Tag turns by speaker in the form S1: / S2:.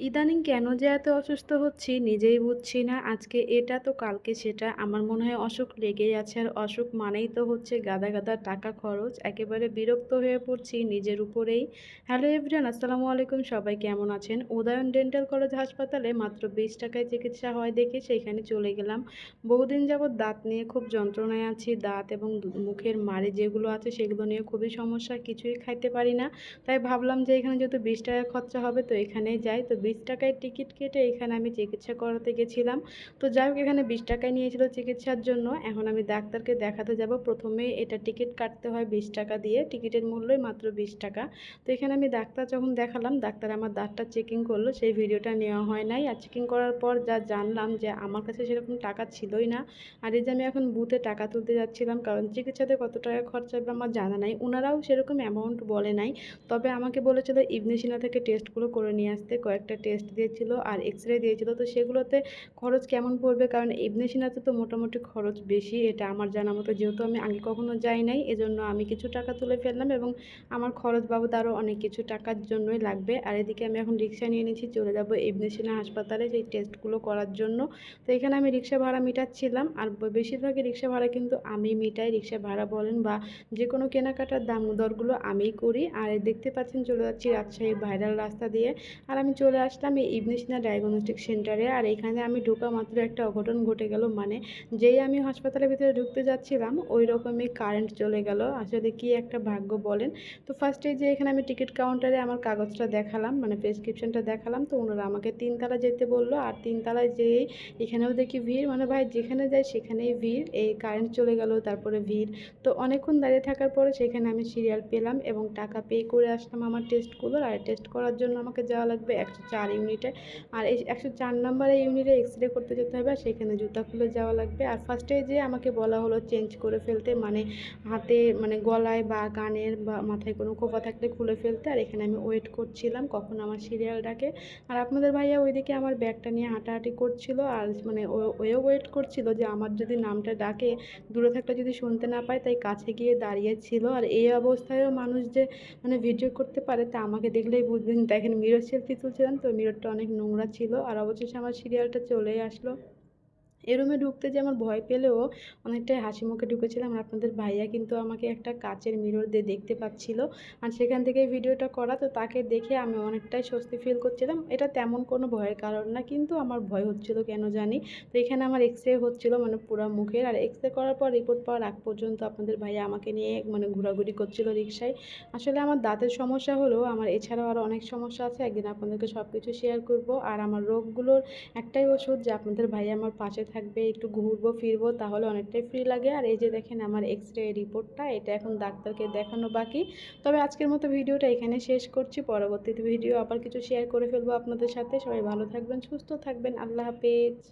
S1: ইদানিং কেন যে এত অসুস্থ হচ্ছি নিজেই বুঝছি না, আজকে এটা তো কালকে সেটা। আমার মনে হয় অসুখ লেগেই আছে, আর অসুখ মানেই তো হচ্ছে গাদা গাদা টাকা খরচ, একেবারে বিরক্ত হয়ে পড়ছি নিজের উপরেই। হ্যালো এভরিয়ান আসসালামু আলাইকুম, সবাই কেমন আছেন? উদয়ন ডেন্টাল কলেজ হাসপাতালে মাত্র বিশ টাকায় চিকিৎসা হয় দেখে সেইখানে চলে গেলাম। বহুদিন যাবৎ দাঁত নিয়ে খুব যন্ত্রণায় আছি, দাঁত এবং মুখের মাড়ি যেগুলো আছে সেগুলো নিয়ে খুবই সমস্যা, কিছুই খাইতে পারি না। তাই ভাবলাম যে এখানে যেহেতু বিশ টাকা খরচা হবে তো এখানেই যাই, তো বিশ টাকায় টিকিট কেটে এখানে আমি চিকিৎসা করাতে গেছিলাম। তো যাই হোক, এখানে বিশ টাকায় নিয়েছিল চিকিৎসার জন্য। এখন আমি ডাক্তারকে দেখাতে যাব। প্রথমে এটা টিকিট কাটতে হয় বিশ টাকা দিয়ে। টিকিটের মূল্যই মাত্র বিশ টাকা। তো এখানে আমি ডাক্তার যখন দেখালাম, ডাক্তার আমার দাঁতটা চেকিং করল। সেই ভিডিওটা নেওয়া হয় নাই। আর চেকিং করার পর যা জানলাম যে আমার কাছে সেরকম টাকা ছিলই না। আর এই যে আমি এখন বুথে টাকা তুলতে যাচ্ছিলাম, কারণ চিকিৎসাতে কত টাকা খরচা হবে আমার জানা নাই। ওনারাও সেরকম অ্যামাউন্ট বলে নাই। তবে আমাকে বলেছিল ইবনেসিনা থেকে টেস্টগুলো করে নিয়ে আসতে। কয়েকটা টেস্ট দিয়েছিল আর এক্স রে দিয়েছিল। তো সেগুলোতে খরচ কেমন পড়বে? কারণ ইবনে সিনাতে তো মোটামুটি খরচ বেশি, এটা আমার জানা মতো। যেহেতু আমি আগে কখনো যাই নাই, এজন্য আমি কিছু টাকা তুলে ফেললাম এবং আমার খরচ বাবদ আরও অনেক কিছু টাকার জন্যই লাগবে। আর এদিকে আমি এখন রিক্সা নিয়ে নিচ্ছি চলে যাব ইবনে সিনা হাসপাতালে সেই টেস্টগুলো করার জন্য। তো এখানে আমি রিক্সা ভাড়া মিটাচ্ছিলাম আর বেশিরভাগই রিক্সা ভাড়া কিন্তু আমি মিটাই। রিক্সা ভাড়া বলেন বা যে কোনো কেনাকাটার দাম, দরগুলো আমিই করি। আর দেখতে পাচ্ছেন চলে যাচ্ছি রাজশাহী ভাইরাল রাস্তা দিয়ে। আর আমি চলে আসলাম এই ইবনেসিনা ডায়াগনস্টিক সেন্টারে আর এখানে আমি ঢোকা মাত্র একটা অঘটন ঘটে গেল। মানে যেই আমি হাসপাতালের ভিতরে ঢুকতে যাচ্ছিলাম, ওই রকমই কারেন্ট চলে গেল। আসলে কি একটা ভাগ্য বলেন? তো ফার্স্টে যে এখানে আমি টিকিট কাউন্টারে আমার কাগজটা দেখালাম মানে প্রেসক্রিপশনটা দেখালাম। তো ওনারা আমাকে তিনতলা যেতে বলল। আর তিনতলায় যেই এখানেও দেখি ভিড়। মানে ভাই, যেখানে যাই সেখানেই ভিড়। এই কারেন্ট চলে গেল, তারপরে ভিড়। তো অনেকক্ষণ দাঁড়িয়ে থাকার পরে সেখানে আমি সিরিয়াল পেলাম এবং টাকা পে করে আসলাম আমার টেস্টগুলোর আর টেস্ট করার জন্য আমাকে যাওয়া লাগবে একশো চার চার ইউনিটে আর এই একশো চার নম্বরে ইউনিটে এক্স রে করতে যেতে হবে আর সেখানে জুতা খুলে যাওয়া লাগবে। আর ফার্স্টে যে আমাকে বলা হলো চেঞ্জ করে ফেলতে মানে হাতে মানে গলায় বা কানের বা মাথায় কোনো খোপা থাকলে খুলে ফেলতে, আর এখানে আমি ওয়েট করছিলাম কখন আমার সিরিয়াল ডাকে। আর আপনাদের ভাইয়া ওইদিকে আমার ব্যাগটা নিয়ে হাঁটাহাঁটি করছিল, আর মানে ওয়েও ওয়েট করছিল যে আমার যদি নামটা ডাকে, দূরে থাকলে যদি শুনতে না পায়, তাই কাছে গিয়ে দাঁড়িয়েছিল আর এই অবস্থায়ও মানুষ যে মানে ভিডিও করতে পারে, তা আমাকে দেখলেই বুঝবেন। দেখেন মিরর সেলফি তুলছিলাম তো মিররটা অনেক নোংরা ছিল। আর অবশেষে আমার সিরিয়ালটা চলেই আসলো। এ রুমে ঢুকতে যে আমার ভয় পেলেও অনেকটাই হাসি মুখে ঢুকেছিলাম আর আপনাদের ভাইয়া কিন্তু আমাকে একটা কাচের মিরর দিয়ে দেখতে পাচ্ছিল। আর সেখান থেকে ভিডিওটা করা, তো তাকে দেখে আমি অনেকটাই স্বস্তি ফিল করছিলাম। এটা তেমন কোনো ভয়ের কারণ না, কিন্তু আমার ভয় হচ্ছিল কেন জানি? তো এখানে আমার এক্স রে হচ্ছিল মানে পুরো মুখের, আর এক্স রে করার পর রিপোর্ট পাওয়ার আগ পর্যন্ত আপনাদের ভাইয়া আমাকে নিয়ে মানে ঘোরাঘুরি করছিল রিক্সায় আসলে আমার দাঁতের সমস্যা হলেও আমার এছাড়াও আরও অনেক সমস্যা আছে, একদিন আপনাদেরকে সব কিছু শেয়ার করব। আর আমার রোগগুলোর একটাই ওষুধ যে আপনাদের ভাইয়া আমার পাশে থাকবে, একটু ঘুরবো, ফিরবো, তাহলে অনেকটাই ফ্রি লাগে। আর এই যে দেখেন আমার এক্স রে রিপোর্টটা এটা এখন ডাক্তারকে দেখানো বাকি। তবে আজকের মতো ভিডিওটা এখানে শেষ করছি। পরবর্তীতে ভিডিও আবার কিছু শেয়ার করে ফেলব আপনাদের সাথে। সবাই ভালো থাকবেন, সুস্থ থাকবেন। আল্লাহ হাফেজ।